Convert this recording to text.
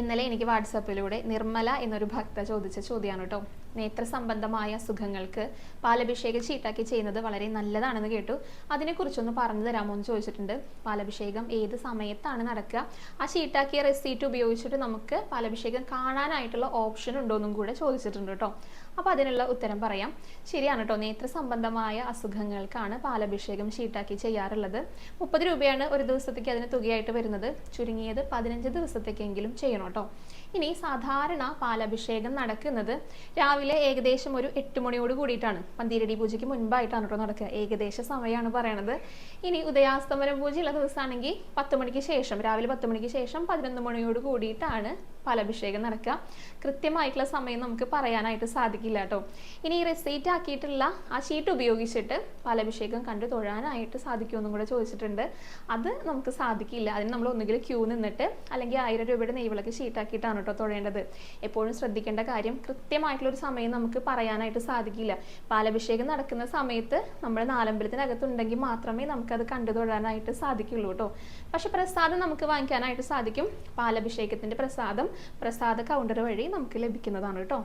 ഇന്നലെ എനിക്ക് വാട്സാപ്പിലൂടെ നിർമ്മല എന്നൊരു ഭക്ത ചോദിച്ച ചോദ്യമാണ് കേട്ടോ. നേത്ര സംബന്ധമായ അസുഖങ്ങൾക്ക് പാലഭിഷേകം ചീട്ടാക്കി ചെയ്യുന്നത് വളരെ നല്ലതാണെന്ന് കേട്ടു. അതിനെക്കുറിച്ചൊന്ന് പറഞ്ഞു തരാമോ എന്ന് ചോദിച്ചിട്ടുണ്ട്. പാലഭിഷേകം ഏത് സമയത്താണ് നടക്കുക? ആ ചീട്ടാക്കിയ റെസീറ്റ് ഉപയോഗിച്ചിട്ട് നമുക്ക് പാലഭിഷേകം കാണാനായിട്ടുള്ള ഓപ്ഷൻ ഉണ്ടോ എന്നും കൂടെ ചോദിച്ചിട്ടുണ്ട് കേട്ടോ. അപ്പോൾ അതിനുള്ള ഉത്തരം പറയാം. ശരിയാണ് കേട്ടോ. നേത്ര സംബന്ധമായ അസുഖങ്ങൾക്കാണ് പാലഭിഷേകം ചീട്ടാക്കി ചെയ്യാറുള്ളത്. മുപ്പത് രൂപയാണ് ഒരു ദിവസത്തേക്ക് അതിന് തുകയായിട്ട് വരുന്നത്. ചുരുങ്ങിയത് പതിനഞ്ച് ദിവസത്തേക്കെങ്കിലും ചെയ്യണം? കേട്ടോ. ഇനി സാധാരണ പാലഭിഷേകം നടക്കുന്നത് രാവിലെ ഏകദേശം ഒരു എട്ട് മണിയോട് കൂടിയിട്ടാണ്. പന്തിരടി പൂജയ്ക്ക് മുൻപായിട്ടാണ് കേട്ടോ നടക്കുക. ഏകദേശ സമയമാണ് പറയണത്. ഇനി ഉദയാസ്തമന പൂജയുള്ള ദിവസമാണെങ്കിൽ പത്ത് മണിക്ക് ശേഷം രാവിലെ പത്ത് മണിക്ക് ശേഷം പതിനൊന്ന് മണിയോട് കൂടിയിട്ടാണ് പാലഭിഷേകം നടക്കുക. കൃത്യമായിട്ടുള്ള സമയം നമുക്ക് പറയാനായിട്ട് സാധിക്കില്ല കേട്ടോ. ഇനി ഈ റെസീറ്റ് ആക്കിയിട്ടുള്ള ആ ഷീറ്റ് ഉപയോഗിച്ചിട്ട് പാലഭിഷേകം കണ്ടു തൊഴാനായിട്ട് സാധിക്കുമെന്നും കൂടെ ചോദിച്ചിട്ടുണ്ട്. അത് നമുക്ക് സാധിക്കില്ല. അതിന് നമ്മൾ ഒന്നുകിൽ ക്യൂ നിന്നിട്ട് അല്ലെങ്കിൽ ആയിരം രൂപയുടെ നെയ്വിളക്ക് ഷീറ്റാക്കിയിട്ടാണ് കേട്ടോ തൊഴേണ്ടത്. എപ്പോഴും ശ്രദ്ധിക്കേണ്ട കാര്യം കൃത്യമായിട്ടുള്ള ഒരു സമയം നമുക്ക് പറയാനായിട്ട് സാധിക്കില്ല. പാലഭിഷേകം നടക്കുന്ന സമയത്ത് നമ്മൾ നാലമ്പലത്തിനകത്തുണ്ടെങ്കിൽ മാത്രമേ നമുക്കത് കണ്ടു തൊഴാനായിട്ട് സാധിക്കുള്ളൂ കേട്ടോ. പക്ഷെ പ്രസാദം നമുക്ക് വാങ്ങിക്കാനായിട്ട് സാധിക്കും. പാലഭിഷേകത്തിന്റെ പ്രസാദം പ്രസാദ കൗണ്ടർ വഴി നമുക്ക് ലഭിക്കുന്നതാണ് കേട്ടോ.